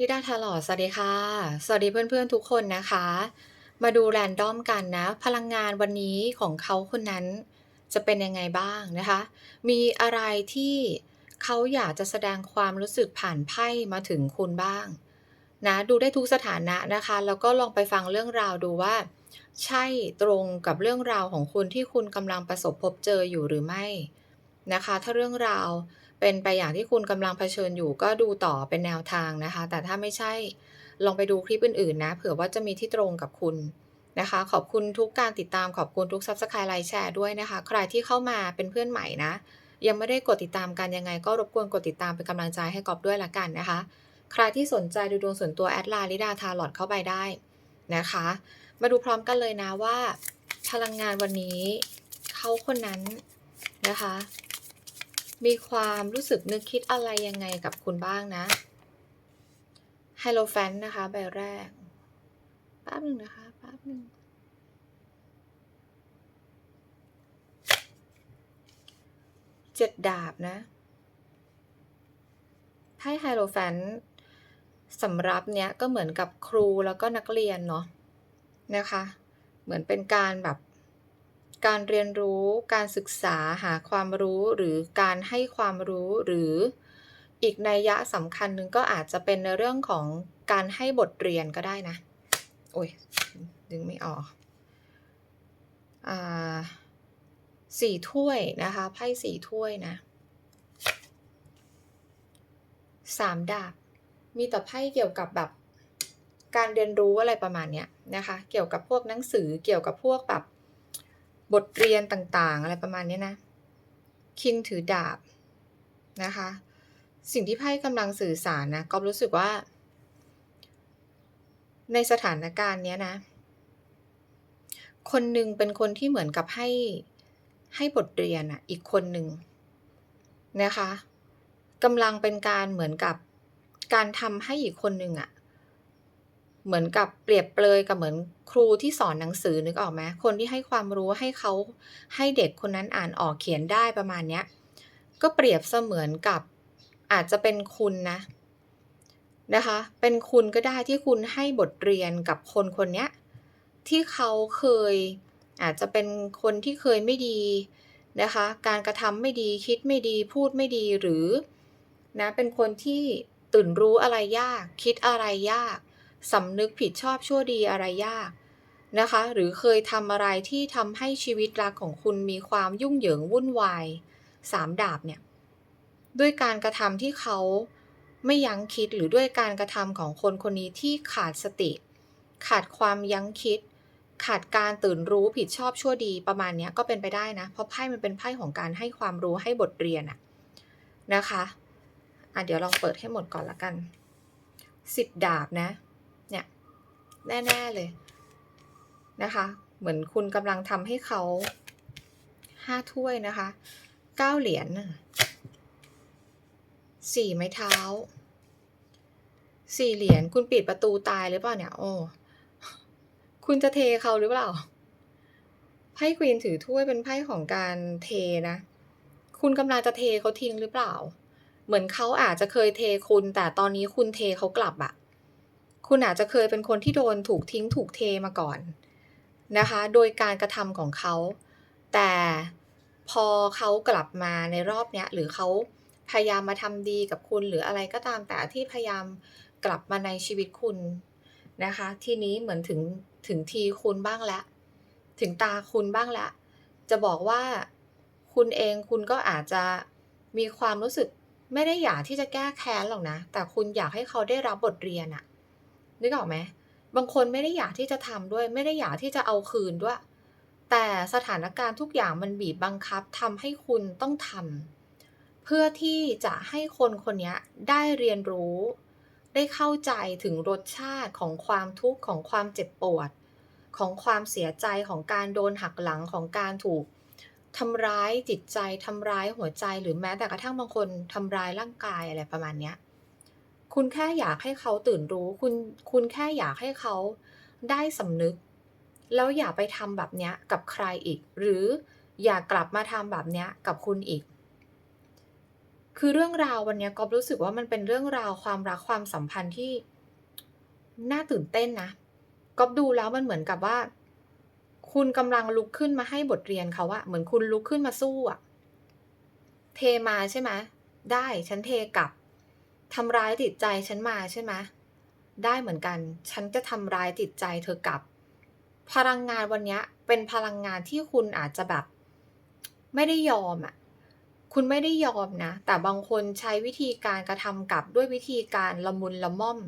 ลิดาทาลอสวัสดีค่ะ สวัสดีเพื่อนๆทุกคนนะคะ มาดูแรนดอมกันนะ พลังงานวันนี้ของเขาคนนั้นจะเป็นยังไงบ้างนะคะ มีอะไรที่เขาอยากจะแสดงความรู้สึกผ่านไพ่มาถึงคุณบ้างนะดูได้ทุกสถานะนะคะ แล้วก็ลองไปฟังเรื่องราวดูว่า ใช่ตรงกับเรื่องราวของคุณที่คุณกำลังประสบพบเจออยู่หรือไม่นะคะ ถ้าเรื่องราว เป็นไปอย่างที่คุณกำลังเผชิญอยู่ก็ดูต่อเป็นแนวทางนะคะ แต่ถ้าไม่ใช่ลองไปดูคลิปอื่นๆนะ เผื่อว่าจะมีที่ตรงกับคุณนะคะ ขอบคุณทุกการติดตามขอบคุณทุกซับสไครต์ไลค์แชร์ด้วยนะคะ ใครที่เข้ามาเป็นเพื่อนใหม่นะ ยังไม่ได้กดติดตามกันยังไง ก็รบกวนกดติดตามเป็นกำลังใจให้กอบด้วยละกันนะคะ ใครที่สนใจดูดวงส่วนตัวแอดไลน์ลิดาทาลอดเข้าไปได้นะคะ มาดูพร้อมกันเลยนะว่า พลังงานวันนี้เขาคนนั้นนะคะ มีความรู้สึกนึกคิดอะไรยังไงกับคุณบ้างนะไฮโลแฟนนะคะ ใบแรกแป๊บหนึ่งนะคะแป๊บหนึ่งเจ็ดดาบนะไพ่ไฮโลแฟนสำรับเนี้ยก็เหมือนกับครูแล้วก็นักเรียนเนาะนะคะ เหมือนเป็นการแบบ การเรียนรู้ การศึกษาหาความรู้ หรือการให้ความรู้หรืออีกนัยยะสำคัญหนึ่งก็อาจจะเป็นในเรื่องของการให้บทเรียนก็ได้นะ โอ้ยดึงไม่ออกอ่าสี่ถ้วยนะคะ ไพ่สี่ถ้วยนะสามดาบ มีแต่ไพ่เกี่ยวกับแบบการเรียนรู้อะไรประมาณเนี้ยนะคะ เกี่ยวกับพวกหนังสือ เกี่ยวกับพวกแบบ บทเรียนต่างๆ อะไรประมาณนี้นะ คิงถือดาบนะคะ สิ่งที่ไพ่กำลังสื่อสารนะก็รู้สึกว่า ในสถานการณ์เนี้ยนะ คนหนึ่งเป็นคนที่เหมือนกับให้ให้บทเรียนอะ อีกคนหนึ่งนะคะกำลังเป็นการเหมือนกับการทำให้อีกคนหนึ่งอะ เหมือนกับเปรียบเปรยกับเหมือนครูที่สอนหนังสือนึกออกไหมคนที่ให้ความรู้ให้เขาให้เด็กคนนั้นอ่านออกเขียนได้ประมาณเนี้ยก็เปรียบเสมือนกับอาจจะเป็นคุณนะนะคะ เป็นคุณก็ได้ที่คุณให้บทเรียนกับคนคนนี้ที่เขาเคยอาจจะเป็นคนที่เคยไม่ดีนะคะ การกระทำไม่ดีคิดไม่ดีพูดไม่ดีหรือนะเป็นคนที่ตื่นรู้อะไรยาก คิดอะไรยาก สำนึกผิดชอบชั่วดีอะไรยากนะคะ หรือเคยทำอะไรที่ทำให้ชีวิตรักของคุณมีความยุ่งเหยิงวุ่นวายสามดาบเนี่ย ด้วยการกระทำที่เขาไม่ยั้งคิดหรือด้วยการกระทำของคนคนนี้ที่ขาดสติ ขาดความยั้งคิด ขาดการตื่นรู้ผิดชอบชั่วดีประมาณนี้ก็เป็นไปได้นะ เพราะไพ่มันเป็นไพ่ของการให้ความรู้ให้บทเรียนอะนะคะอะเดี๋ยวลองเปิดให้หมดก่อนละกันสิบดาบนะ แน่ ๆ เลยนะคะ เหมือนคุณกำลังทำให้เขาห้าถ้วยนะคะเก้าเหรียญสี่ไม้เท้าสี่เหรียญคุณปิดประตูตายหรือเปล่าเนี่ย โอ้คุณจะเทเขาหรือเปล่าไพ่ควีนถือถ้วยเป็นไพ่ของการเทนะ คุณกำลังจะเทเขาทิ้งหรือเปล่า เหมือนเขาอาจจะเคยเทคุณ แต่ตอนนี้คุณเทเขากลับอะ คุณอาจจะเคยเป็นคนที่โดนถูกทิ้งถูกเทมาก่อนนะคะ โดยการกระทำของเขา แต่พอเขากลับมาในรอบเนี้ยหรือเขาพยายามมาทำดีกับคุณหรืออะไรก็ตามแต่ที่พยายามกลับมาในชีวิตคุณนะคะ ทีนี้เหมือนถึงถึงทีคุณบ้างแล้วถึงตาคุณบ้างแล้วจะบอกว่าคุณเองคุณก็อาจจะมีความรู้สึกไม่ได้อยากที่จะแก้แค้นหรอกนะ แต่คุณอยากให้เขาได้รับบทเรียนอะ นึกออกไหมบางคนไม่ได้อยากที่จะทำด้วย ไม่ได้อยากที่จะเอาคืนด้วย แต่สถานการณ์ทุกอย่างมันบีบบังคับทำให้คุณต้องทำเพื่อที่จะให้คนคนนี้ได้เรียนรู้ ได้เข้าใจถึงรสชาติของความทุกข์ของความเจ็บปวด ของความเสียใจของการโดนหักหลังของการถูกทำร้ายจิตใจทำร้ายหัวใจหรือแม้แต่กระทั่งบางคนทำร้ายร่างกายอะไรประมาณเนี้ย คุณแค่อยากให้เขาตื่นรู้ คุณคุณแค่อยากให้เขาได้สำนึก แล้วอย่าไปทำแบบเนี้ยกับใครอีก หรืออย่ากลับมาทำแบบเนี้ยกับคุณอีก คือเรื่องราววันนี้ก๊อฟรู้สึกว่ามันเป็นเรื่องราวความรักความสัมพันธ์ที่น่าตื่นเต้นนะก๊อฟดูแล้วมันเหมือนกับว่า คุณกำลังลุกขึ้นมาให้บทเรียนเขาอะเหมือนคุณลุกขึ้นมาสู้อะเทมาใช่ไหมได้ฉันเทกลับ ทำร้ายจิตใจฉันมาใช่ไหมได้เหมือนกัน ฉันจะทำร้ายจิตใจเธอกลับ พลังงานวันนี้เป็นพลังงานที่คุณอาจจะแบบ ไม่ได้ยอมอะ คุณไม่ได้ยอมนะ แต่บางคนใช้วิธีการกระทำกลับด้วยวิธีการละมุนละม่อม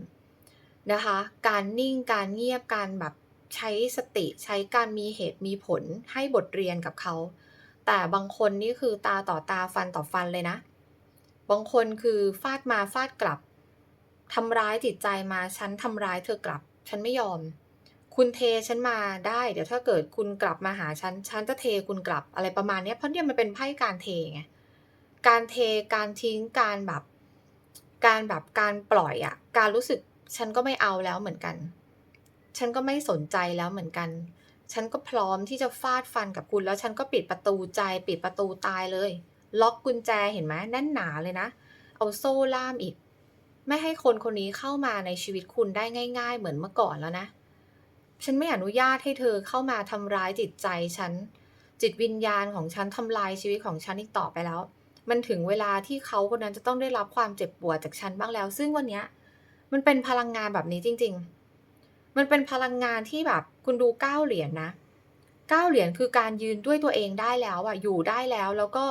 นะคะ การนิ่ง การเงียบ การแบบใช้สติ ใช้การมีเหตุมีผลให้บทเรียนกับเขา แต่บางคนนี่คือตาต่อตาฟันต่อฟันเลยนะ บางคนคือฟาดมาฟาดกลับทำร้ายจิตใจมาฉันทำร้ายเธอกลับ ฉันไม่ยอม คุณเทฉันมาได้ เดี๋ยวถ้าเกิดคุณกลับมาหาฉันฉันจะเทคุณกลับอะไรประมาณนี้เพราะเนี่ยมันเป็นไพ่การเทไงการเทการทิ้งการแบบการแบบการปล่อยอะการรู้สึกฉันก็ไม่เอาแล้วเหมือนกัน ฉันก็ไม่สนใจแล้วเหมือนกัน ฉันก็พร้อมที่จะฟาดฟันกับคุณแล้วฉันก็ปิดประตูใจปิดประตูตายเลย ล็อกกุญแจเห็นไหมแน่นหนาเลยนะ เอาโซ่ล่ามอีก ไม่ให้คนคนนี้เข้ามาในชีวิตคุณได้ง่าย ๆ เหมือนเมื่อก่อนแล้วนะ ฉันไม่อนุญาตให้เธอเข้ามาทำร้ายจิตใจฉัน จิตวิญญาณของฉันทำลายชีวิตของฉันอีกต่อไปแล้ว มันถึงเวลาที่เขาคนนั้นจะต้องได้รับความเจ็บปวดจากฉันบ้างแล้ว ซึ่งวันนี้มันเป็นพลังงานแบบนี้จริง ๆ มันเป็นพลังงานที่แบบคุณดู9เหรียญนะ9เหรียญคือการยืนด้วยตัวเองได้แล้วอะอยู่ได้แล้วแล้วก็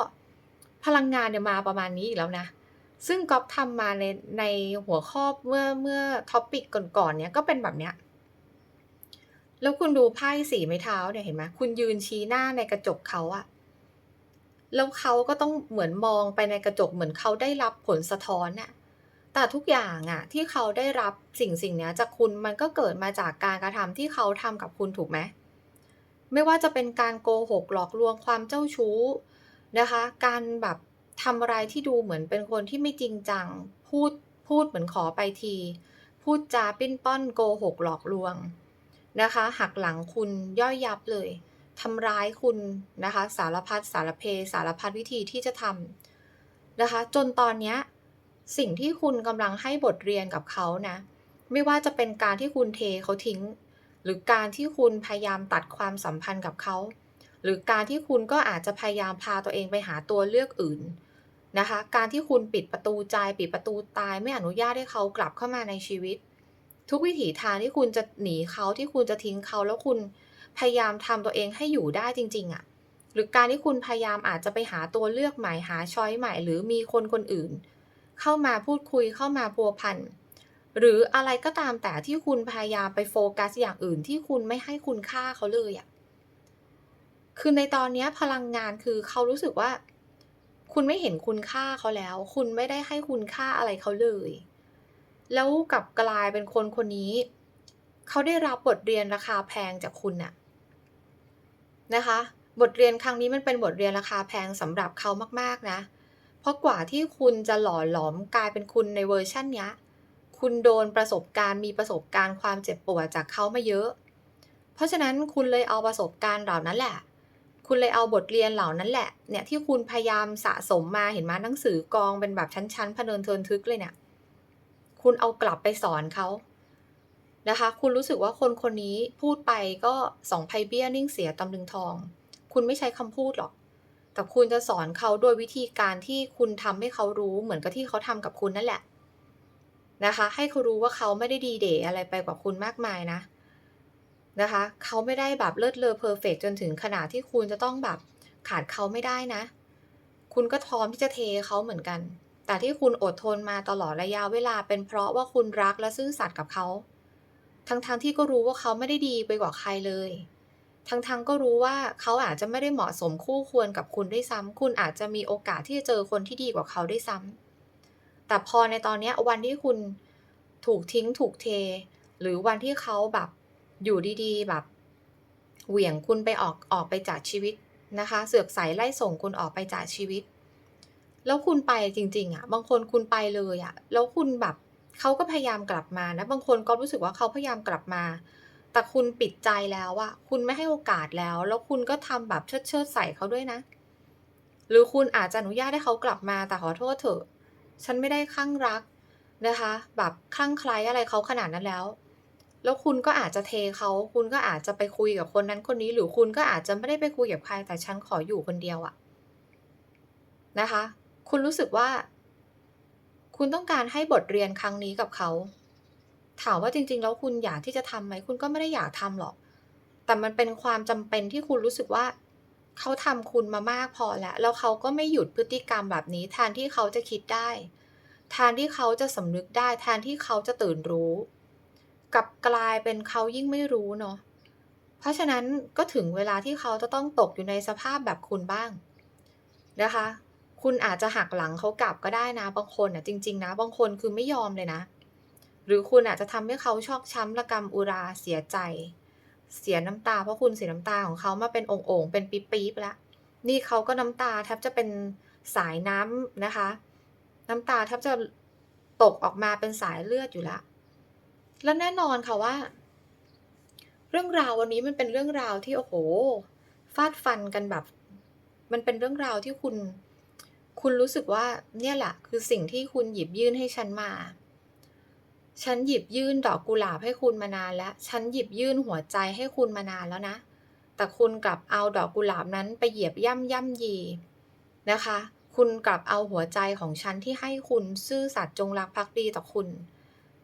พลังงานเนี่ยมาประมาณนี้อีกแล้วนะ ซึ่งก๊อฟทำมาในในหัวข้อเมื่อเมื่อ topic ก่อนๆเนี่ยก็เป็นแบบเนี้ยแล้วคุณดูไพ่สีไม้เท้าเนี่ยเห็นไหมคุณยืนชี้หน้าในกระจกเขาอะแล้วเขาก็ต้องเหมือนมองไปในกระจกเหมือนเขาได้รับผลสะท้อนน่ะแต่ทุกอย่างอะที่เขาได้รับสิ่งสิ่งเนี้ยจากคุณมันก็เกิดมาจากการกระทำที่เขาทำกับคุณถูกไหมไม่ว่าจะเป็นการโกหกหลอกลวงความเจ้าชู้ นะคะ การแบบทำอะไรที่ดูเหมือนเป็นคนที่ไม่จริงจัง พูดพูดเหมือนขอไปที พูดจาปิ้นป้อนโกหกหลอกลวงนะคะหักหลังคุณย่อยยับเลยทำร้ายคุณนะคะ สารพัดสารเพ สารพัดวิธีที่จะทำนะคะ จนตอนเนี้ยสิ่งที่คุณกำลังให้บทเรียนกับเขานะ ไม่ว่าจะเป็นการที่คุณเทเขาทิ้ง หรือการที่คุณพยายามตัดความสัมพันธ์กับเขา หรือการที่คุณก็อาจจะพยายามพาตัวเองไปหาตัวเลือกอื่นนะคะ การที่คุณปิดประตูใจปิดประตูตายไม่อนุญาตให้เขากลับเข้ามาในชีวิต ทุกวิถีทางที่คุณจะหนีเขาที่คุณจะทิ้งเขาแล้วคุณพยายามทำตัวเองให้อยู่ได้จริง ๆอะหรือการที่คุณพยายามอาจจะไปหาตัวเลือกใหม่หาชอยใหม่ หรือมีคนคนอื่น เข้ามาพูดคุยเข้ามาพัวพันหรืออะไรก็ตามแต่ที่คุณพยายามไปโฟกัสอย่างอื่นที่คุณไม่ให้คุณค่าเขาเลยอะ คือในตอนนี้พลังงานคือเขารู้สึกว่า คุณไม่เห็นคุณค่าเขาแล้ว คุณไม่ได้ให้คุณค่าอะไรเขาเลย แล้วกับกลายเป็นคนคนนี้ เขาได้รับบทเรียนราคาแพงจากคุณน่ะนะคะ บทเรียนครั้งนี้มันเป็นบทเรียนราคาแพงสำหรับเขามากๆนะ เพราะกว่าที่คุณจะหล่อหลอมกลายเป็นคุณในเวอร์ชันเนี้ยคุณโดนประสบการณ์มีประสบการณ์ความเจ็บปวดจากเขามาเยอะ เพราะฉะนั้นคุณเลยเอาประสบการณ์เหล่านั้นแหละ คุณเลยเอาบทเรียนเหล่านั้นแหละเนี่ยที่คุณพยายามสะสมมาเห็นไหมหนังสือกองเป็นแบบชั้นๆพเนินเทินทึกเลยเนี่ย คุณเอากลับไปสอนเขานะคะ คุณรู้สึกว่าคนคนนี้พูดไปก็สองไพเบี้ยนิ่งเสียตำลึงทอง คุณไม่ใช้คำพูดหรอก แต่คุณจะสอนเขาโดยวิธีการที่คุณทำให้เขารู้เหมือนกับที่เขาทำกับคุณนั่นแหละนะคะ ให้เขารู้ว่าเขาไม่ได้ดีเด่อะไรไปกว่าคุณมากมายนะ นะคะเขาไม่ได้แบบเลิศเลอเพอร์เฟกต์จนถึงขนาดที่คุณจะต้องแบบขาดเขาไม่ได้นะ คุณก็พร้อมที่จะเทเขาเหมือนกัน แต่ที่คุณอดทนมาตลอดระยะเวลาเป็นเพราะว่าคุณรักและซื่อสัตย์กับเขา ทั้งๆที่ก็รู้ว่าเขาไม่ได้ดีไปกว่าใครเลย ทั้งๆก็รู้ว่าเขาอาจจะไม่ได้เหมาะสมคู่ควรกับคุณด้วยซ้ำคุณอาจจะมีโอกาสที่จะเจอคนที่ดีกว่าเขาด้วยซ้ำแต่พอในตอนนี้วันที่คุณถูกทิ้งถูกเท หรือวันที่เขาแบบ อยู่ดีๆ แบบ เหวี่ยงคุณไปออกออกไปจากชีวิตนะคะ เสือกไสไล่ส่งคุณออกไปจากชีวิต แล้วคุณไปจริง ๆอะบางคนคุณไปเลยอะแล้วคุณแบบเขาก็พยายามกลับมานะ บางคนก็รู้สึกว่าเขาพยายามกลับมา แต่คุณปิดใจแล้วอะคุณไม่ให้โอกาสแล้ว แล้วคุณก็ทำแบบเชิดๆใส่เขาด้วยนะ หรือคุณอาจจะอนุญาตให้เขากลับมาแต่ขอโทษเถอะ ฉันไม่ได้คลั่งรักนะคะ แบบคลั่งไคล้อะไรเขาขนาดนั้นแล้ว แล้วคุณก็อาจจะเทเขาคุณก็อาจจะไปคุยกับคนนั้นคนนี้ หรือคุณก็อาจจะไม่ได้ไปคุยกับใครแต่ฉันขออยู่คนเดียวอะนะคะ คุณรู้สึกว่า คุณต้องการให้บทเรียนครั้งนี้กับเขา ถามว่าจริง ๆ แล้วคุณอยากที่จะทำไหมคุณก็ไม่ได้อยากทำหรอก แต่มันเป็นความจำเป็นที่คุณรู้สึกว่าเขาทำคุณมามากพอแล้ว แล้วเขาก็ไม่หยุดพฤติกรรมแบบนี้แทนที่เขาจะคิดได้แทนที่เขาจะสำนึกได้แทนที่เขาจะตื่นรู้ กับกลายเป็นเขายิ่งไม่รู้เนาะ เพราะฉะนั้นก็ถึงเวลาที่เขาจะต้องตกอยู่ในสภาพแบบคุณบ้างนะคะ คุณอาจจะหักหลังเขากลับก็ได้นะ บางคนน่ะจริง ๆ นะ บางคนคือไม่ยอมเลยนะ หรือคุณอาจจะทำให้เขาชอกช้ำระกำอุราเสียใจ เสียน้ำตาเพราะคุณเสียน้ำตาของเขามาเป็นโอ่งเป็นปี๊บๆแล้ว นี่เขาก็น้ำตาแทบจะเป็นสายน้ำนะคะ น้ำตาแทบจะตกออกมาเป็นสายเลือดอยู่ล้ว และแน่นอนค่ะว่า เรื่องราววันนี้มันเป็นเรื่องราวที่โอ้โฮฟาดฟันกันแบบ มันเป็นเรื่องราวที่คุณ คุณรู้สึกว่า เนี่ยแหละคือสิ่งที่คุณหยิบยื่นให้ฉันมา ฉันหยิบยื่นดอกกุหลาบให้คุณมานานแล้ว ฉันหยิบยื่นหัวใจให้คุณมานานแล้วนะ แต่คุณกลับเอาดอกกุหลาบนั้นไปเหยียบย่ำย่ำยี นะคะ คุณกลับเอาหัวใจของฉันที่ให้คุณซื่อสัตย์จงรักภักดีต่อคุณ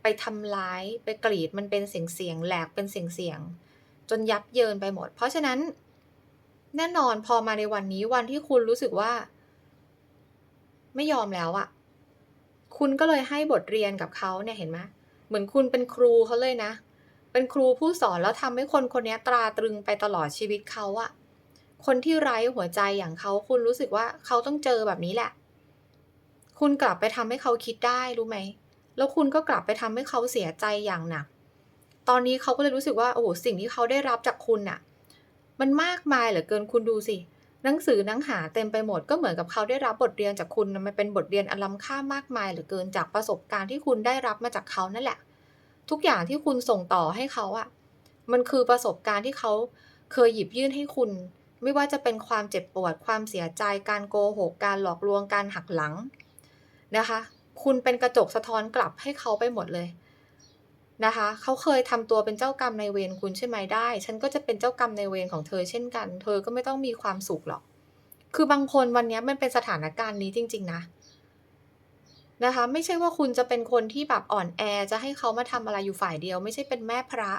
ไปทำร้ายไปกรีดมันเป็นเสียงๆแหลกเป็นเสียงๆจนยับเยินไปหมด เพราะฉะนั้น แน่นอนพอมาในวันนี้วันที่คุณรู้สึกว่า ไม่ยอมแล้วอะคุณก็เลยให้บทเรียนกับเขาเนี่ยเห็นไหมเหมือนคุณเป็นครูเขาเลยนะ เป็นครูผู้สอนแล้วทำให้คนคนนี้ตราตรึงไปตลอดชีวิตเขาอะคนที่ไร้หัวใจอย่างเขาคุณรู้สึกว่าเขาต้องเจอแบบนี้แหละ คุณกลับไปทำให้เขาคิดได้รู้ไหม แล้วคุณก็กลับไปทำให้เขาเสียใจอย่างหนัก ตอนนี้เขาก็เลยรู้สึกว่าโอ้โฮสิ่งที่เขาได้รับจากคุณน่ะ มันมากมายเหลือเกินคุณดูสิหนังสือหนังหาเต็มไปหมดก็เหมือนกับเขาได้รับบทเรียนจากคุณมันเป็นบทเรียนอันล้ำค่ามากมายเหลือเกินจากประสบการณ์ที่คุณได้รับมาจากเขานั่นแหละ ทุกอย่างที่คุณส่งต่อให้เขาอะมันคือประสบการณ์ที่เขาเคยหยิบยื่นให้คุณ ไม่ว่าจะเป็นความเจ็บปวดความเสียใจการโกหกการหลอกลวงการหักหลังนะคะ คุณเป็นกระจกสะท้อนกลับให้เขาไปหมดเลยนะคะเขาเคยทำตัวเป็นเจ้ากรรมในเวรคุณใช่ไหมได้ ฉันก็จะเป็นเจ้ากรรมในเวรของเธอเช่นกัน เธอก็ไม่ต้องมีความสุขหรอก คือบางคนวันนี้มันเป็นสถานการณ์นี้จริง ๆ นะนะคะ ไม่ใช่ว่าคุณจะเป็นคนที่แบบอ่อนแอจะให้เขามาทำอะไรอยู่ฝ่ายเดียว ไม่ใช่เป็นแม่พระ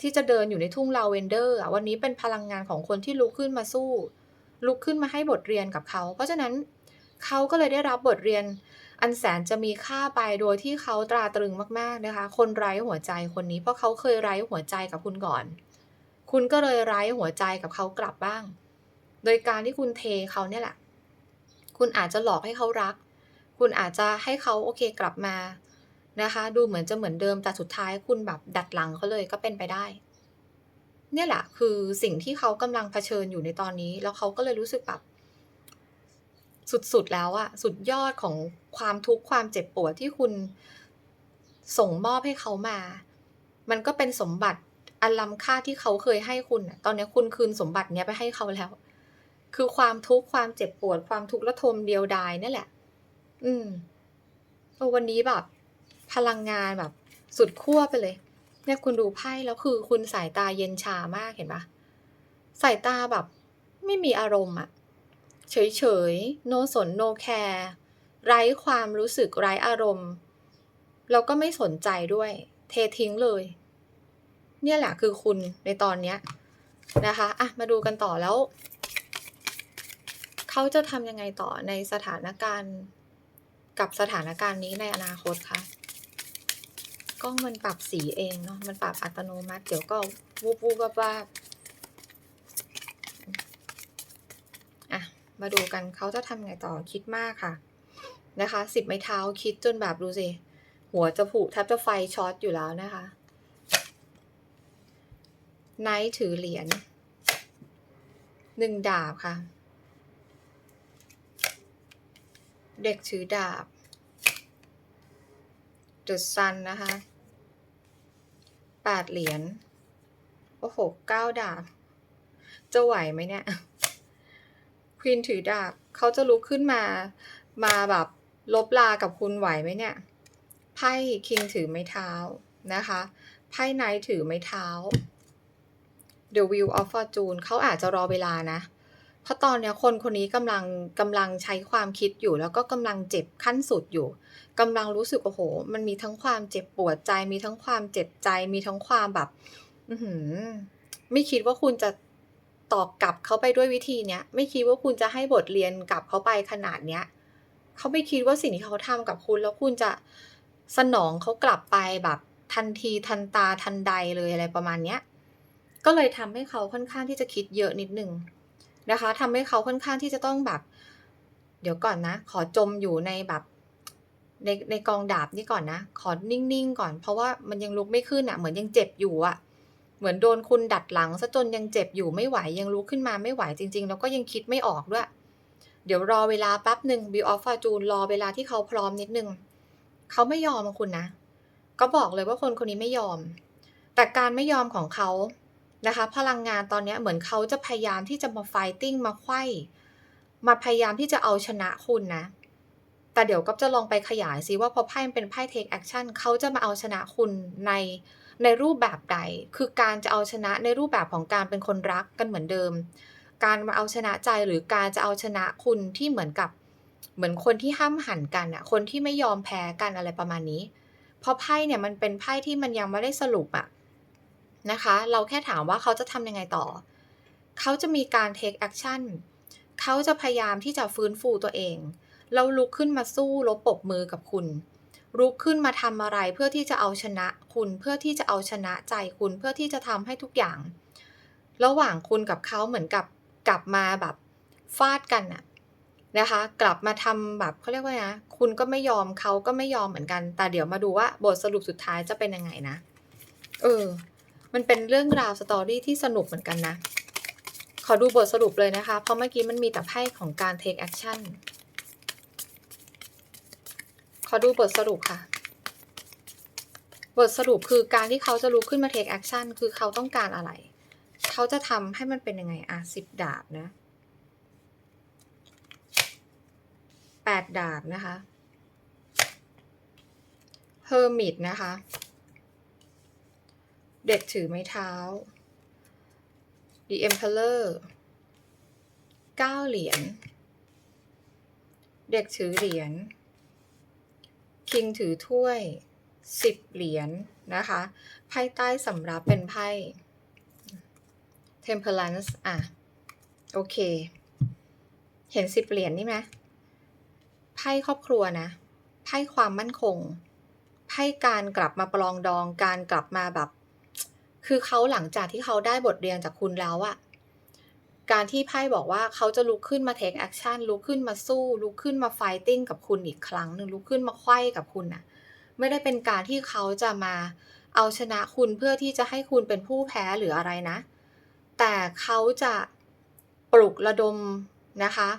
ที่จะเดินอยู่ในทุ่งลาเวนเดอร์อะวันนี้เป็นพลังงานของคนที่ลุกขึ้นมาสู้ ลุกขึ้นมาให้บทเรียนกับเขา เพราะฉะนั้นเขาก็เลยได้รับบทเรียน อันแสนจะมีค่าไปโดยที่เขาตราตรึงมากๆนะคะ คนไร้หัวใจคนนี้เพราะเขาเคยไร้หัวใจกับคุณก่อน คุณก็เลยไร้หัวใจกับเขากลับบ้าง โดยการที่คุณเทเขาเนี่ยแหละ คุณอาจจะหลอกให้เขารัก คุณอาจจะให้เขาโอเคกลับมานะคะ ดูเหมือนจะเหมือนเดิมแต่สุดท้ายคุณแบบดัดหลังเขาเลยก็เป็นไปได้ เนี่ยแหละคือสิ่งที่เขากำลังเผชิญอยู่ในตอนนี้ แล้วเขาก็เลยรู้สึกแบบ สุดๆแล้วอะสุดยอดของความทุกข์ความเจ็บปวดที่คุณส่งมอบให้เขามา มันก็เป็นสมบัติอันล้ำค่าที่เขาเคยให้คุณตอนนี้คุณคืนสมบัติเนี้ยไปให้เขาแล้ว คือความทุกข์ความเจ็บปวด ความทุกข์ระทมเดียวดายนี่ยแหละ อืมเอวันนี้แบบ พลังงานแบบ สุดขั้วไปเลย เนี่ยคุณดูไพ่แล้วคือคุณสายตาเย็นชามากเห็นปล่า?สายตาแบบ ไม่มีอารมณ์อะ เฉยๆ no สน no แคร์ไร้ความรู้สึกไร้อารมณ์ แล้วก็ไม่สนใจด้วย เททิ้งเลย เนี่ยแหละคือคุณในตอนเนี้ยนะคะอะมาดูกันต่อแล้ว เขาจะทำยังไงต่อในสถานการณ์ กับสถานการณ์นี้ในอนาคตคะ?กล้องมันปรับสีเองเนาะมันปรับอัตโนมัติ เดี๋ยวก็วูบๆวาบ ๆ อืม อะ มาดูกันเขาจะทำไงต่อคิดมากค่ะ นะคะ10ไม้เท้าคิดจนแบบดูสิ หัวจะผุแทบจะไฟช็อตอยู่แล้วนะคะ Knight ถือเหรียญ1ดาบค่ะ เด็กถือดาบ The Sun นะคะ8เหรียญโอ้โฮ9ดาบ จะไหวไหมเนี่ย? ควีนถือดาบเขาจะลุกขึ้นมามาแบบลบลากับคุณไหวไหมเนี่ยไพ่คิงถือไม้เท้านะคะไพ่ไนท์ถือไม้เท้า The Wheel of Fortune เขาอาจจะรอเวลานะ เพราะตอนเนี้ยคนคนนี้กำลังกำลังใช้ความคิดอยู่ แล้วก็กำลังเจ็บขั้นสุดอยู่กำลังรู้สึกโอ้โห มันมีทั้งความเจ็บปวดใจ มีทั้งความเจ็บใจ มีทั้งความแบบไม่คิดว่าคุณจะ ตอบกลับเขาไปด้วยวิธีเนี้ยไม่คิดว่าคุณจะให้บทเรียนกลับเขาไปขนาดเนี้ยเขาไม่คิดว่าสิ่งที่เขาทำกับคุณแล้วคุณจะสนองเขากลับไปแบบทันทีทันตาทันใดเลยอะไรประมาณเนี้ยก็เลยทำให้เขาค่อนข้างที่จะคิดเยอะนิดนึงนะคะทำให้เขาค่อนข้างที่จะต้องแบบ เดี๋ยวก่อนนะ ขอจมอยู่ในแบบในในกองดาบนี่ก่อนนะ ขอนิ่งๆก่อน เพราะว่ามันยังลุกไม่ขึ้นอะเหมือนยังเจ็บอยู่อะ เหมือนโดนคุณดัดหลังซะจนยังเจ็บอยู่ไม่ไหวยังลุกขึ้นมาไม่ไหวจริง ๆ แล้วก็ยังคิดไม่ออกด้วย เดี๋ยวรอเวลาแป๊บหนึ่ง Bill of Fortune รอเวลาที่เขาพร้อมนิดนึงเขาไม่ยอมคุณนะ ก็บอกเลยว่าคนคนนี้ไม่ยอม แต่การไม่ยอมของเขานะคะ พลังงานตอนนี้เหมือนเขาจะพยายามที่จะมาไฟติ้งมาไขว้มาพยายามที่จะเอาชนะคุณนะ แต่เดี๋ยวก็จะลองไปขยายซิว่าพอไพ่เป็นไพ่ take action เขาจะมาเอาชนะคุณใน ในรูปแบบใด คือการจะเอาชนะในรูปแบบของการเป็นคนรักกันเหมือนเดิม การมาเอาชนะใจหรือการจะเอาชนะคุณที่เหมือนกับ เหมือนคนที่ห้ามหันกันอะคนที่ไม่ยอมแพ้กันอะไรประมาณนี้ เพราะไพ่เนี่ยมันเป็นไพ่ที่มันยังไม่ได้สรุปอะนะคะ เราแค่ถามว่าเขาจะทำยังไงต่อ เขาจะมีการ take action เขาจะพยายามที่จะฟื้นฟูตัวเอง เราลุกขึ้นมาสู้ลบปรบมือกับคุณ ลุกขึ้นมาทำอะไรเพื่อที่จะเอาชนะคุณเพื่อที่จะเอาชนะใจคุณเพื่อที่จะทำให้ทุกอย่าง ระหว่างคุณกับเขาเหมือนกับกลับมาแบบฟาดกันอะนะคะ กลับมาทำแบบเขาเรียกว่านะคุณก็ไม่ยอมเขาก็ไม่ยอมเหมือนกัน แต่เดี๋ยวมาดูว่าบทสรุปสุดท้ายจะเป็นยังไงนะเออ มันเป็นเรื่องราวสตอรี่ที่สนุกเหมือนกันนะ ขอดูบทสรุปเลยนะคะ เพราะเมื่อกี้มันมีแต่ไพ่ของการ take action ขอดูบทสรุปค่ะ บทสรุปคือการที่เขาจะลุกขึ้นมา take action คือเขาต้องการอะไร เขาจะทำให้มันเป็นยังไง อะสิบดาบนะแปดดาบนะคะ hermit นะคะ เด็กถือไม้เท้า the emperor เก้าเหรียญ เด็กถือเหรียญ คิงถือถ้วยสิบเหรียญนะคะไพ่ใต้สำรับเป็นไพ่ temperance อะ โอเค เห็นสิบเหรียญนี่ไหมไพ่ครอบครัวนะไพ่ความมั่นคงไพ่การกลับมาปลองดองการกลับมาแบบ คือเขาหลังจากที่เขาได้บทเรียนจากคุณแล้วอะ การที่ไพ่บอกว่าเขาจะลุกขึ้นมา take action ลุกขึ้นมาสู้ ลุกขึ้นมา fighting กับคุณอีกครั้งหนึ่งลุกขึ้นมาไขว้กับคุณน่ะไม่ได้เป็นการที่เขาจะมาเอาชนะคุณเพื่อที่จะให้คุณเป็นผู้แพ้หรืออะไรนะ แต่เขาจะปลุกระดมนะคะ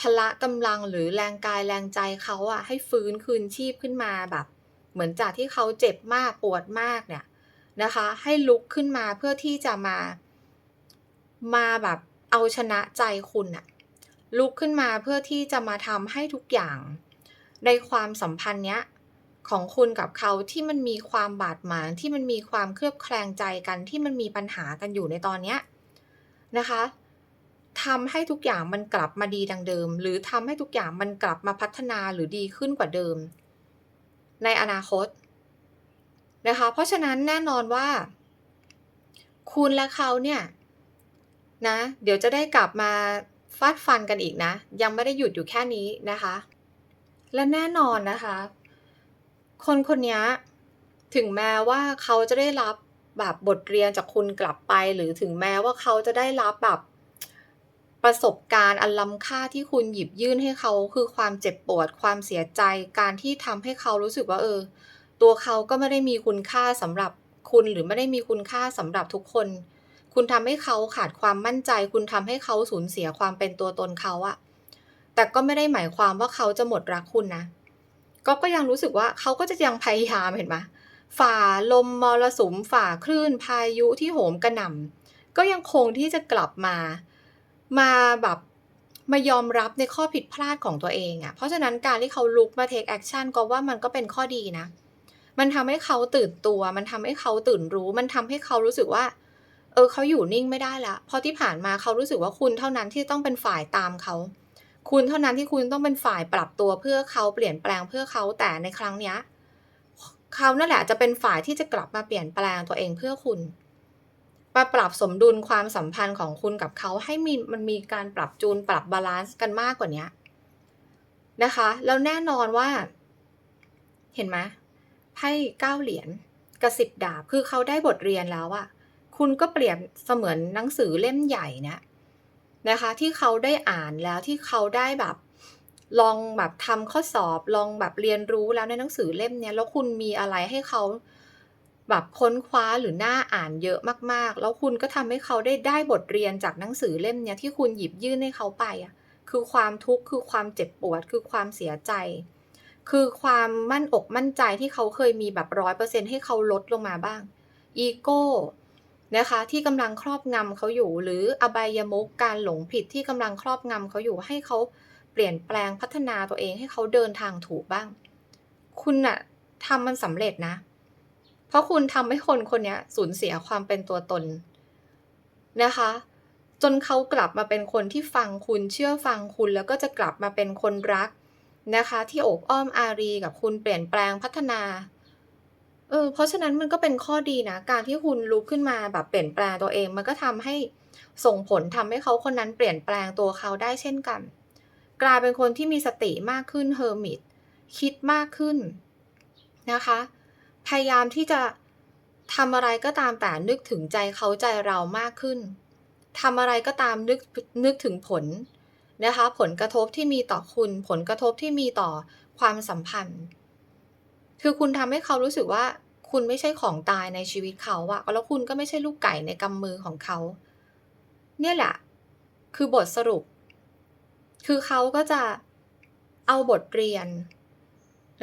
พละกำลังหรือแรงกายแรงใจเขาอะให้ฟื้นคืนชีพขึ้นมาแบบ เหมือนจากที่เขาเจ็บมากปวดมากเนี่ยนะคะ ให้ลุกขึ้นมาเพื่อที่จะมามาแบบ เอาชนะใจคุณอะลุกขึ้นมาเพื่อที่จะมาทำให้ทุกอย่าง ในความสัมพันธ์เนี้ยของคุณกับเขาที่มันมีความบาดหมางที่มันมีความเคลือบแคลงใจกันที่มันมีปัญหากันอยู่ในตอนเนี้ยนะคะทำให้ทุกอย่างมันกลับมาดีดังเดิม หรือทำให้ทุกอย่างมันกลับมาพัฒนาหรือดีขึ้นกว่าเดิม ในอนาคตนะคะ เพราะฉะนั้นแน่นอนว่า คุณและเขาเนี่ย นะ เดี๋ยวจะได้กลับมาฟาดฟันกันอีกนะ ยังไม่ได้หยุดอยู่แค่นี้นะคะ และแน่นอนนะคะ คนคนนี้ถึงแม้ว่าเขาจะได้รับแบบบทเรียนจากคุณกลับไป หรือถึงแม้ว่าเขาจะได้รับแบบประสบการณ์อันล้ำค่าที่คุณหยิบยื่นให้เขาคือความเจ็บปวด ความเสียใจ การที่ทำให้เขารู้สึกว่าเออ ตัวเขาก็ไม่ได้มีคุณค่าสำหรับคุณหรือไม่ได้มีคุณค่าสำหรับทุกคน คุณทำให้เขาขาดความมั่นใจ คุณทำให้เขาสูญเสียความเป็นตัวตนเขาอะแต่ก็ไม่ได้หมายความว่าเขาจะหมดรักคุณนะ ก็ก็ยังรู้สึกว่าเขาก็จะยังพยายามเห็นไหมฝ่าลมมรสุมฝ่าคลื่นพายุที่โหมกระหน่ำก็ยังคงที่จะกลับมา มาแบบมายอมรับในข้อผิดพลาดของตัวเองอะเพราะฉะนั้นการที่เขาลุกมา take action ก็ว่ามันก็เป็นข้อดีนะ มันทำให้เขาตื่นตัว มันทำให้เขาตื่นรู้ มันทำให้เขารู้สึกว่า เออเขาอยู่นิ่งไม่ได้ล้วเพราะที่ผ่านมาเขารู้สึกว่าคุณเท่านั้นที่ต้องเป็นฝ่ายตามเขา คุณเท่านั้นที่คุณต้องเป็นฝ่ายปรับตัวเพื่อเขาเปลี่ยนแปลงเพื่อเขาแต่ในครั้งเนี้ยเขานั่นแหละจะเป็นฝ่ายที่จะกลับมาเปลี่ยนแปลงตัวเองเพื่อคุณมาปรับสมดุลความสัมพันธ์ของคุณกับเขาให้มีมันมีการปรับจูนปรับบาลานซ์กันมากกว่านี้นะคะ แล้วแน่นอนว่า เห็นไหมไพ่เก้าเหรียญกระสิบดาบคือเขาได้บทเรียนแล้วอะ คุณก็เปรียบเสมือนหนังสือเล่มใหญ่นะนะคะ ที่เขาได้อ่านแล้วที่เขาได้แบบลองแบบทำข้อสอบลองแบบเรียนรู้แล้วในหนังสือเล่มเนี้ยแล้วคุณมีอะไรให้เขาแบบค้นคว้าหรือหน้าอ่านเยอะมากๆ แล้วคุณก็ทำให้เขาได้ได้บทเรียนจากหนังสือเล่มเนี้ยที่คุณหยิบยื่นให้เขาไปอะคือความทุกข์คือความเจ็บปวด คือความเสียใจ คือความมั่นอกมั่นใจที่เขาเคยมีแบบร้อยเปอร์เซ็นให้เขาลดลงมาบ้างอีโก้ นะคะ ที่กำลังครอบงำเขาอยู่ หรืออบายมุกการหลงผิดที่กำลังครอบงำเขาอยู่ให้เขาเปลี่ยนแปลงพัฒนาตัวเองให้เขาเดินทางถูกบ้าง คุณน่ะทำมันสำเร็จนะ เพราะคุณทำให้คนคนนี้สูญเสียความเป็นตัวตนนะคะ จนเขากลับมาเป็นคนที่ฟังคุณเชื่อฟังคุณแล้วก็จะกลับมาเป็นคนรักนะคะ ที่โอบอ้อมอารีกับคุณเปลี่ยนแปลงพัฒนา เออ เพราะฉะนั้นมันก็เป็นข้อดีนะ การที่คุณลุกขึ้นมาแบบเปลี่ยนแปลงตัวเอง มันก็ทำให้ส่งผลทำให้เขาคนนั้นเปลี่ยนแปลงตัวเขาได้เช่นกัน กลายเป็นคนที่มีสติมากขึ้นเฮอร์มิตคิดมากขึ้นนะคะ พยายามที่จะทำอะไรก็ตามแต่นึกถึงใจเขาใจเรามากขึ้นทำอะไรก็ตามนึกนึกถึงผลนะคะ ผลกระทบที่มีต่อคุณ ผลกระทบที่มีต่อความสัมพันธ์ คือคุณทำให้เขารู้สึกว่าคุณไม่ใช่ของตายในชีวิตเขาอะแล้วคุณก็ไม่ใช่ลูกไก่ในกำมือของเขา เนี่ยแหละ คือบทสรุป คือเขาก็จะเอาบทเรียน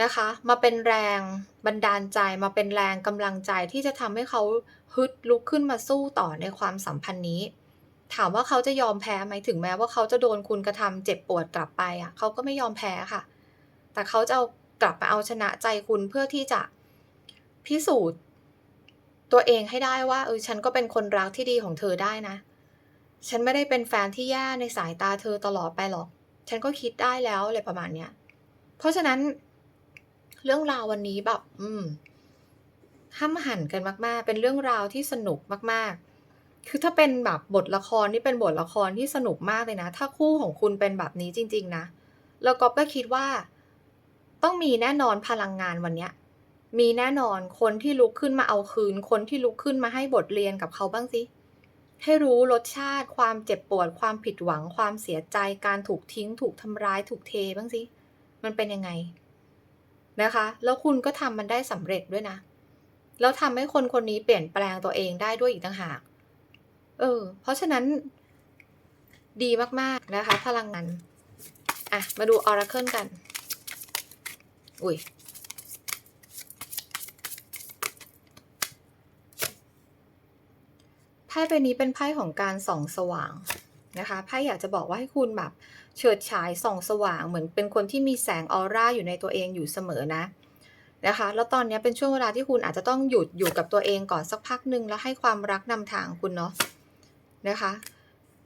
นะคะ มาเป็นแรงบันดาลใจมาเป็นแรงกำลังใจที่จะทำให้เขาฮึดลุกขึ้นมาสู้ต่อในความสัมพันธ์นี้ ถามว่าเขาจะยอมแพ้ไหมถึงแม้ว่าเขาจะโดนคุณกระทำเจ็บปวดกลับไปอะเขาก็ไม่ยอมแพ้ค่ะ แต่เขาจะเอา กลับมาเอาชนะใจคุณเพื่อที่จะพิสูจน์ ตัวเองให้ได้ว่าเออฉันก็เป็นคนรักที่ดีของเธอได้นะ ฉันไม่ได้เป็นแฟนที่แย่ในสายตาเธอตลอดไปหรอก ฉันก็คิดได้แล้วอะไรประมาณเนี้ยเพราะฉะนั้น เรื่องราววันนี้แบบ อืมห้ามหันกันมาก ๆ เป็นเรื่องราวที่สนุกมากๆ คือถ้าเป็นแบบบทละครนี่เป็นบทละครที่สนุกมากเลยนะ ถ้าคู่ของคุณเป็นแบบนี้จริง ๆ นะ แล้วก็ก็คิดว่า ต้องมีแน่นอนพลังงานวันเนี้ยมีแน่นอนคนที่ลุกขึ้นมาเอาคืน คนที่ลุกขึ้นมาให้บทเรียนกับเขาบ้างสิ ให้รู้รสชาติ ความเจ็บปวด ความผิดหวัง ความเสียใจ การถูกทิ้ง ถูกทำร้าย ถูกเทบ้างสิ มันเป็นยังไงนะคะ แล้วคุณก็ทำมันได้สำเร็จด้วยนะ แล้วทำให้คนคนนี้เปลี่ยนแปลงตัวเองได้ด้วยอีกต่างหาก เออ เพราะฉะนั้น ดีมากๆนะคะ พลังงานอะ มาดูออราเคิลกัน อุ้ยไพ่ใบนี้เป็นไพ่ของการส่องสว่างนะคะไพ่อยากจะบอกว่าให้คุณแบบเฉิดฉายส่องสว่างเหมือนเป็นคนที่มีแสงออร่าอยู่ในตัวเองอยู่เสมอนะนะคะ แล้วตอนนี้เป็นช่วงเวลาที่คุณอาจจะต้องหยุดอยู่กับตัวเองก่อนสักพักหนึ่งแล้วให้ความรักนำทางคุณเนาะนะคะ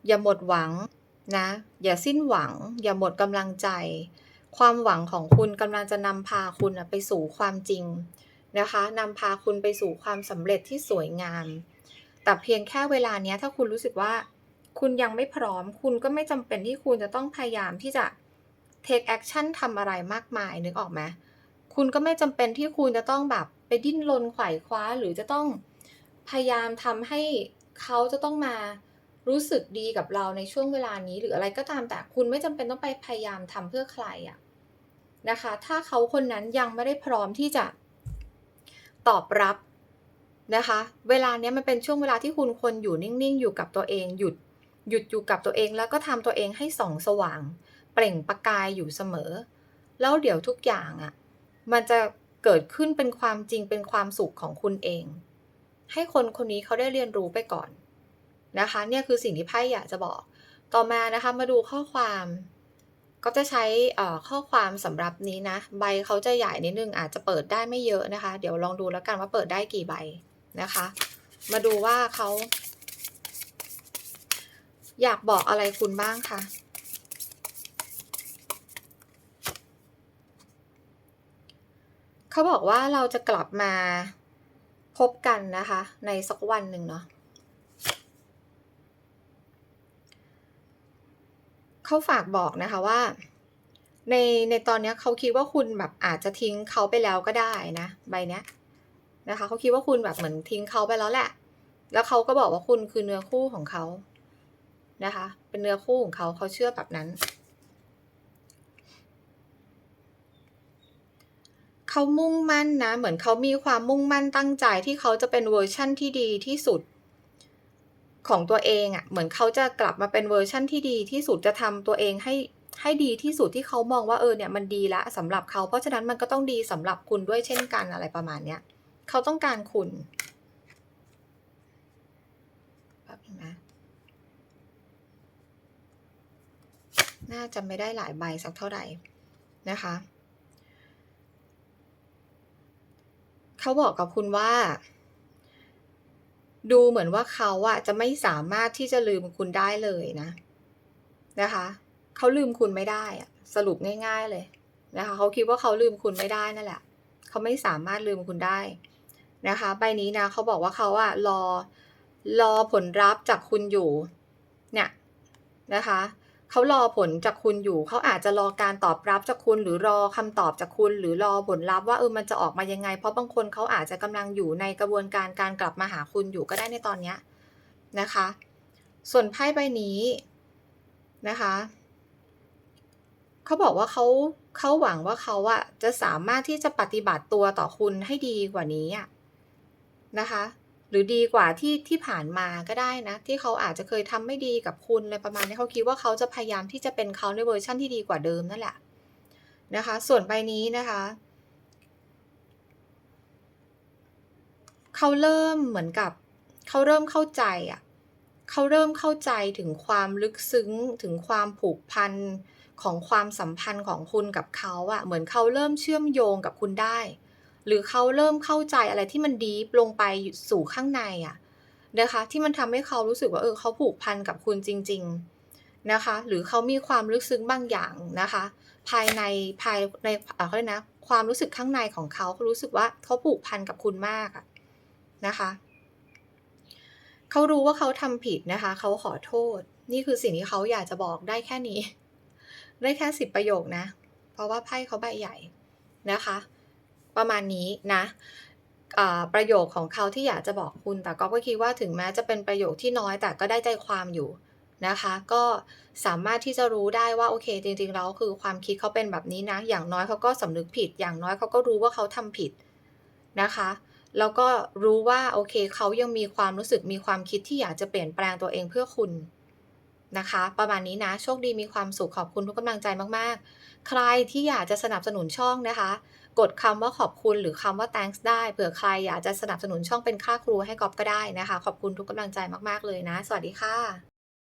อย่าหมดหวังนะ อย่าสิ้นหวัง อย่าหมดกำลังใจ ความหวังของคุณกำลังจะนำพาคุณไปสู่ความจริงนะคะนำพาคุณไปสู่ความสำเร็จที่สวยงาม แต่เพียงแค่เวลานี้ถ้าคุณรู้สึกว่าคุณยังไม่พร้อม คุณก็ไม่จำเป็นที่คุณจะต้องพยายามที่จะ take action ทำอะไรมากมายนึกออกไหมคุณก็ไม่จำเป็นที่คุณจะต้องแบบไปดิ้นรนไขว่คว้า หรือจะต้องพยายามทำให้เขาจะต้องมารู้สึกดีกับเราในช่วงเวลานี้ หรืออะไรก็ตามแต่คุณไม่จำเป็นต้องไปพยายามทำเพื่อใครอะ นะคะ ถ้าเขาคนนั้นยังไม่ได้พร้อมที่จะตอบรับนะคะ เวลาเนี้ยมันเป็นช่วงเวลาที่คุณควรอยู่นิ่งๆ อยู่กับตัวเอง หยุด หยุดอยู่กับตัวเองแล้วก็ทำตัวเองให้ส่องสว่าง เปล่งประกายอยู่เสมอ แล้วเดี๋ยวทุกอย่างอะ่ะ มันจะเกิดขึ้นเป็นความจริงเป็นความสุขของคุณเอง ให้คนคนนี้เขาได้เรียนรู้ไปก่อนนะคะ เนี่ยคือสิ่งที่ไพ่อยากจะบอก ต่อมานะคะ มาดูข้อความ ก็จะใช้ข้อความสำหรับนี้นะ ใบเขาจะใหญ่นิดนึงอาจจะเปิดได้ไม่เยอะนะคะ เดี๋ยวลองดูแล้วกันว่าเปิดได้กี่ใบนะคะ มาดูว่าเขา อยากบอกอะไรคุณบ้างคะเขาบอกว่าเราจะกลับมาพบกันนะคะ ในสักวันหนึ่งเนาะ เขาฝากบอกนะคะว่า ในในตอนนี้เขาคิดว่าคุณแบบอาจจะทิ้งเขาไปแล้วก็ได้นะใบเนี้ยนะคะเขาคิดว่าคุณแบบเหมือนทิ้งเขาไปแล้วแหละ แล้วเขาก็บอกว่าคุณคือเนื้อคู่ของเขานะคะ เป็นเนื้อคู่ของเขาเขาเชื่อแบบนั้นเขามุ่งมั่นนะ เหมือนเขามีความมุ่งมั่นตั้งใจที่เขาจะเป็นเวอร์ชันที่ดีที่สุด ของตัวเองอะเหมือนเขาจะกลับมาเป็นเวอร์ชันที่ดีที่สุดจะทำตัวเองให้ให้ดีที่สุดที่เขามองว่าเออเนี่ยมันดีล้วสำหรับเขา เพราะฉะนั้นมันก็ต้องดีสำหรับคุณด้วยเช่นกันอะไรประมาณเนี้ยเขาต้องการคุณแป๊บหนึ่งนะน่าจะไม่ได้หลายใบสักเท่าไหร่นะคะ เขาบอกกับคุณว่า ดูเหมือนว่าเขาอะจะไม่สามารถที่จะลืมคุณได้เลยนะ นะคะเขาลืมคุณไม่ได้อะสรุปง่าย ๆเลยนะคะเขาคิดว่าเขาลืมคุณไม่ได้นั่นแหละเขาไม่สามารถลืมคุณได้นะคะใบนี้นะเขาบอกว่าเขาอะรอรอผลรับจากคุณอยู่เนี่ยนะคะ เขารอผลจากคุณอยู่ เขาอาจจะรอการตอบรับจากคุณ หรือรอคำตอบจากคุณ หรือรอผลลัพธ์ว่าเออมันจะออกมายังไง เพราะบางคนเขาอาจจะกำลังอยู่ในกระบวนการการกลับมาหาคุณอยู่ก็ได้ในตอนเนี้ยนะคะ ส่วนไพ่ใบนี้นะคะเขาบอกว่าเขาเขาหวังว่าเขาอะจะสามารถที่จะปฏิบัติตัวต่อคุณให้ดีกว่านี้อะนะคะ หรือดีกว่าที่ที่ผ่านมาก็ได้นะ ที่เขาอาจจะเคยทำไม่ดีกับคุณอะไรประมาณนี้เขาคิดว่าเขาจะพยายามที่จะเป็นเขาในเวอร์ชันที่ดีกว่าเดิมนั่นแหละนะคะ ส่วนใบนี้นะคะเขาเริ่มเหมือนกับเขาเริ่มเข้าใจอะเขาเริ่มเข้าใจถึงความลึกซึ้งถึงความผูกพันของความสัมพันธ์ของคุณกับเขาอะเหมือนเขาเริ่มเชื่อมโยงกับคุณได้ หรือเขาเริ่มเข้าใจอะไรที่มันดีลงไปสู่ข้างในอะนะคะ ที่มันทำให้เขารู้สึกว่าเออเขาผูกพันกับคุณจริง ๆนะคะ หรือเขามีความลึกซึ้งบางอย่างนะคะ ภายในภายในอ่าเขาเรียกนะความรู้สึกข้างในของเขาเขารู้สึกว่าเขาผูกพันกับคุณมากอะนะคะเขารู้ว่าเขาทำผิดนะคะเขาขอโทษ นี่คือสิ่งที่เขาอยากจะบอกได้แค่นี้ ได้แค่10ประโยคนะ เพราะว่าไพ่เขาใบใหญ่นะคะ ประมาณนี้นะประโยคของเขาที่อยากจะบอกคุณ แต่ก๊อฟก็คิดว่าถึงแม้จะเป็นประโยคที่น้อยแต่ก็ได้ใจความอยู่นะคะ ก็สามารถที่จะรู้ได้ว่าโอเค จริงๆแล้วคือความคิดเขาเป็นแบบนี้นะ อย่างน้อยเขาก็สำนึกผิด อย่างน้อยเขาก็รู้ว่าเขาทำผิดนะคะแล้วก็รู้ว่าโอเคเขายังมีความรู้สึกมีความคิดที่อยากจะเปลี่ยนแปลงตัวเองเพื่อคุณนะคะ ประมาณนี้นะ โชคดีมีความสุขขอบคุณทุกกำลังใจมากๆ ใครที่อยากจะสนับสนุนช่องนะคะ กดคำว่าขอบคุณหรือคำว่า thanks ได้เผื่อใครอยากจะสนับสนุนช่องเป็นค่าครูให้กอฟก็ได้นะคะ ขอบคุณทุกกำลังใจมาก ๆ เลยนะ สวัสดีค่ะ